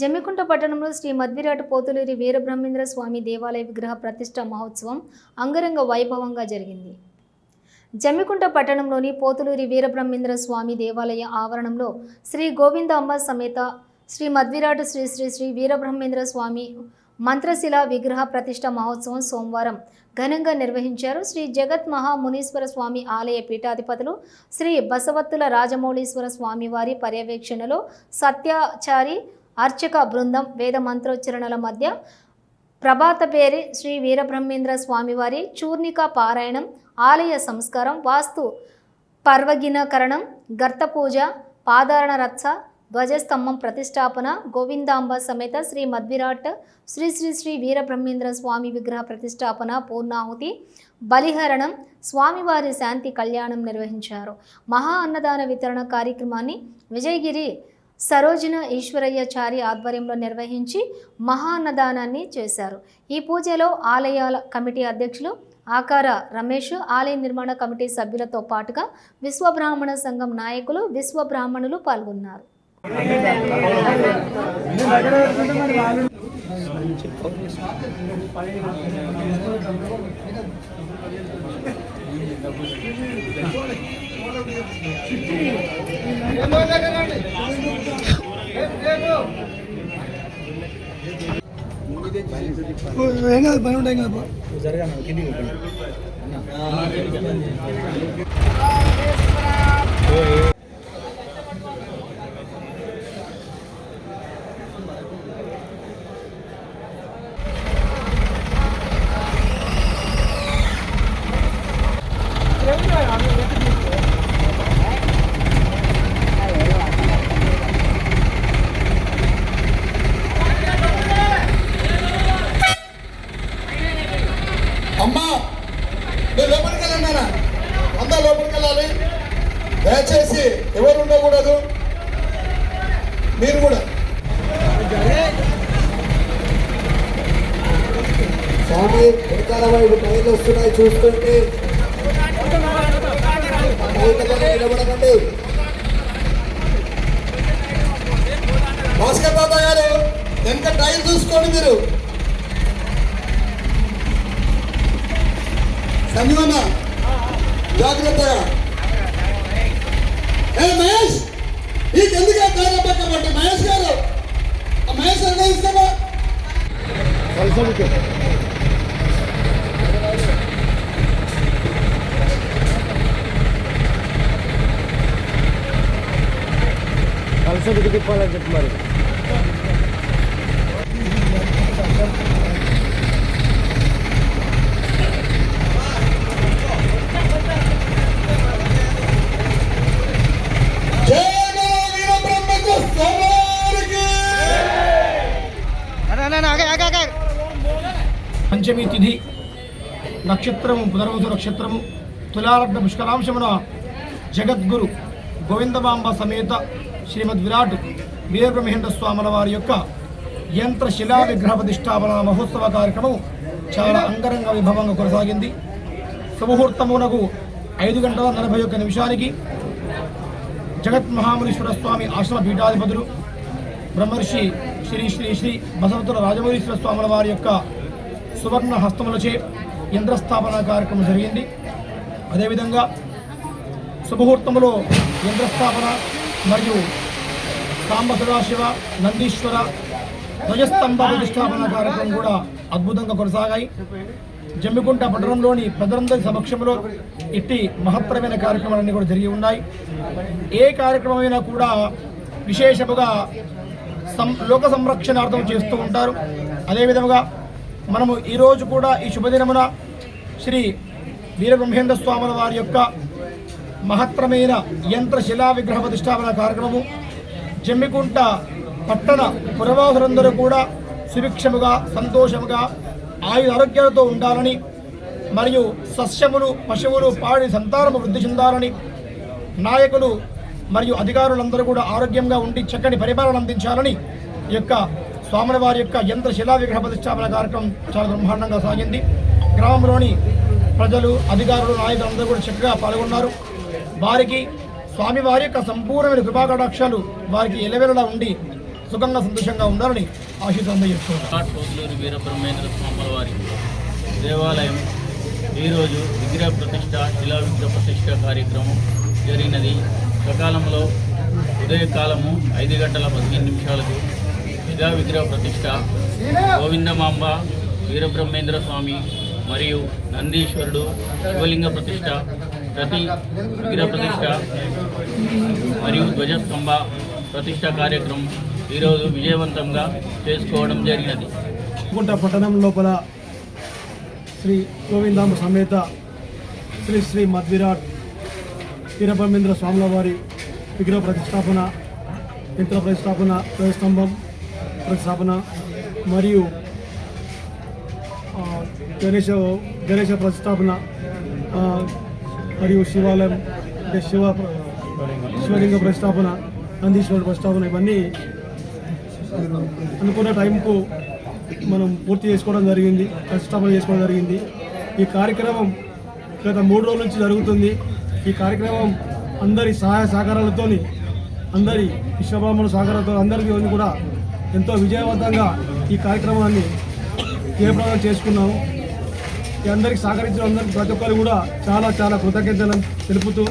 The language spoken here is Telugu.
జమ్మికుంట పట్టణంలో శ్రీ మధ్విరాట్ పోతులూరి వీరబ్రహ్మేంద్ర స్వామి దేవాలయ విగ్రహ ప్రతిష్ట మహోత్సవం అంగరంగ వైభవంగా జరిగింది. జమ్మికుంట పట్టణంలోని పోతులూరి వీరబ్రహ్మేంద్ర స్వామి దేవాలయ ఆవరణంలో శ్రీ గోవిందాంబ సమేత శ్రీ మధ్విరాట్ శ్రీ శ్రీ శ్రీ వీరబ్రహ్మేంద్ర స్వామి మంత్రశిల విగ్రహ ప్రతిష్ట మహోత్సవం సోమవారం ఘనంగా నిర్వహించారు. శ్రీ జగత్ మహామునీశ్వర స్వామి ఆలయ పీఠాధిపతులు శ్రీ బసవత్తుల రాజమౌళీశ్వర స్వామి వారి పర్యవేక్షణలో సత్యాచారి అర్చక బృందం వేద మంత్రోచ్చరణల మధ్య ప్రభాత పేరి శ్రీ వీరబ్రహ్మేంద్ర స్వామివారి చూర్ణిక పారాయణం ఆలయ సంస్కారం వాస్తు పర్వగినకరణం గర్త పూజ పాదారణ రత్స ధ్వజస్తంభం ప్రతిష్టాపన గోవిందాంబ సమేత శ్రీ మద్విరాట్ శ్రీ శ్రీ శ్రీ వీరబ్రహ్మేంద్ర స్వామి విగ్రహ ప్రతిష్టాపన పూర్ణాహుతి బలిహరణం స్వామివారి శాంతి కళ్యాణం నిర్వహించారు. మహా అన్నదాన వితరణ కార్యక్రమాన్ని విజయగిరి సరోజిన ఈశ్వరయ్యచారి ఆధ్వర్యంలో నిర్వహించి మహాన్నదానాన్ని చేశారు. ఈ పూజలో ఆలయాల కమిటీ అధ్యక్షులు ఆకార రమేష్ ఆలయ నిర్మాణ కమిటీ సభ్యులతో పాటుగా విశ్వబ్రాహ్మణ సంఘం నాయకులు విశ్వబ్రాహ్మణులు పాల్గొన్నారు. ఏం కాదు పని ఉంటాయి కదా దయచేసి ఎవరు ఉండకూడదు మీరు కూడా. స్వామి వెనకాల వైపు ట్రైన్లు వస్తున్నాయి చూసుకోండి నిలబడకండి. భాస్కర్ బాబా గారు వెనక టైం చూసుకోండి మీరు. సంజీవన్న జాగ్రత్తగా. మహేష్? నీకు ఎందుకు కారణం పక్కబట్టి మహేష్ గారు. ఆ మహేష్ నిర్ణయిస్తావా ఇస్తామా కలిసి తిప్పాలని చెప్పి మరి. పంచమి తిథి నక్షత్రము పునర్వసు నక్షత్రము తులారత్న పుష్కరాంశమున జగద్గురు గోవిందమాంబ సమేత శ్రీమద్ విరాట్ వీరబ్రహ్మేంద్ర స్వాముల వారి యొక్క యంత్ర శిలా విగ్రహ ప్రతిష్టాపన మహోత్సవ కార్యక్రమం చాలా అంగరంగ వైభవంగా కొనసాగింది. శుభముహూర్తమునకు ఐదు గంటల నలభై ఒక్క నిమిషానికి జగత్ మహామునీశ్వర స్వామి ఆశ్రమ పీఠాధిపతులు బ్రహ్మర్షి శ్రీ శ్రీ శ్రీ బసవతుల రాజమౌళీశ్వర స్వాముల వారి యొక్క సువర్ణ హస్తములచే యంత్రస్థాపన కార్యక్రమం జరిగింది. అదేవిధంగా శుభముహూర్తంలో యంత్రస్థాపన మరియు సాంబ సదాశివ నందీశ్వర ధ్వజస్తంభ ప్రతిష్టాపన కార్యక్రమం కూడా అద్భుతంగా కొనసాగాయి. జమ్మికుంట పట్టణంలోని ప్రజలందరి సమక్షంలో ఇట్టి మహత్తరమైన కార్యక్రమాలన్నీ కూడా జరిగి ఉన్నాయి. ఏ కార్యక్రమమైనా కూడా విశేషముగా సం లోక సంరక్షణార్థం చేస్తూ ఉంటారు. అదేవిధముగా మనము ఈరోజు కూడా ఈ శుభదినమున శ్రీ వీరబ్రహ్మేంద్ర స్వాముల వారి యొక్క మహత్తరమైన యంత్ర శిలా విగ్రహ ప్రతిష్టాపన కార్యక్రమము జమ్మికుంట పట్టణ పురవాసులందరూ కూడా సుభిక్షముగా సంతోషముగా ఆయుధ ఆరోగ్యాలతో ఉండాలని మరియు సస్యములు పశువులు పాడి సంతానము వృద్ధి చెందాలని నాయకులు మరియు అధికారులందరూ కూడా ఆరోగ్యంగా ఉండి చక్కని పరిపాలన అందించాలని ఈ యొక్క స్వాముల వారి యొక్క యంత్ర శిలా విగ్రహ ప్రతిష్టాపన కార్యక్రమం చాలా బ్రహ్మాండంగా సాగింది. గ్రామంలోని ప్రజలు అధికారులు నాయకులు అందరూ కూడా చక్కగా పాల్గొన్నారు. వారికి స్వామి వారి యొక్క సంపూర్ణమైన కృపాకటాక్షాలు వారికి ఎలవెలలా ఉండి సుఖంగా సంతోషంగా ఉండాలని ఆశీస్సు అందజేస్తున్నాను ఘాట్ వీరబ్రహ్మేంద్ర స్వాముల వారి దేవాలయం ఈరోజు విగ్రహ ప్రతిష్ట శిలా విగ్రహ ప్రతిష్ట కార్యక్రమం జరిగినది. సకాలంలో ఉదయకాలము ఐదు గంటల పదిహేను నిమిషాలకు శిలా విగ్రహ ప్రతిష్ట గోవిందమాంబ వీరబ్రహ్మేంద్ర స్వామి మరియు నందీశ్వరుడు శివలింగ ప్రతిష్ట ప్రతి విగ్రహ ప్రతిష్ట మరియు ధ్వజస్తంభ ప్రతిష్ట కార్యక్రమం ఈరోజు విజయవంతంగా చేసుకోవడం జరిగినది. కుంట పట్టణం లోపల శ్రీ గోవిందాంబ సమేత శ్రీ శ్రీ మధ్విరాట్ వీరబ్రహ్మేంద్ర స్వాముల వారి విగ్రహ ప్రతిష్టాపన యంత్ర ప్రతిష్టాపన ధ్వజస్తంభం ప్రతిష్టాపన మరియు గణేష గణేష ప్రతిష్టాపన మరియు శివాలయం అంటే శివ శివలింగ ప్రతిష్టాపన నందీశ్వరుడు ప్రతిష్టాపన ఇవన్నీ అనుకున్న టైంకు మనం పూర్తి చేసుకోవడం జరిగింది ప్రతిష్టాపన చేసుకోవడం జరిగింది. ఈ కార్యక్రమం గత మూడు రోజుల నుంచి జరుగుతుంది. ఈ కార్యక్రమం అందరి సహాయ సహకారాలతోని అందరి విశ్వబ్రాహ్మణ సహకారాలతో అందరికీ కూడా ఎంతో విజయవంతంగా ఈ కార్యక్రమాన్ని జయప్రదం చేసుకున్నాము. అందరికి సహకరించిన అందరికి ప్రతి ఒక్కరు కూడా చాలా చాలా కృతజ్ఞతలు తెలుపుతూ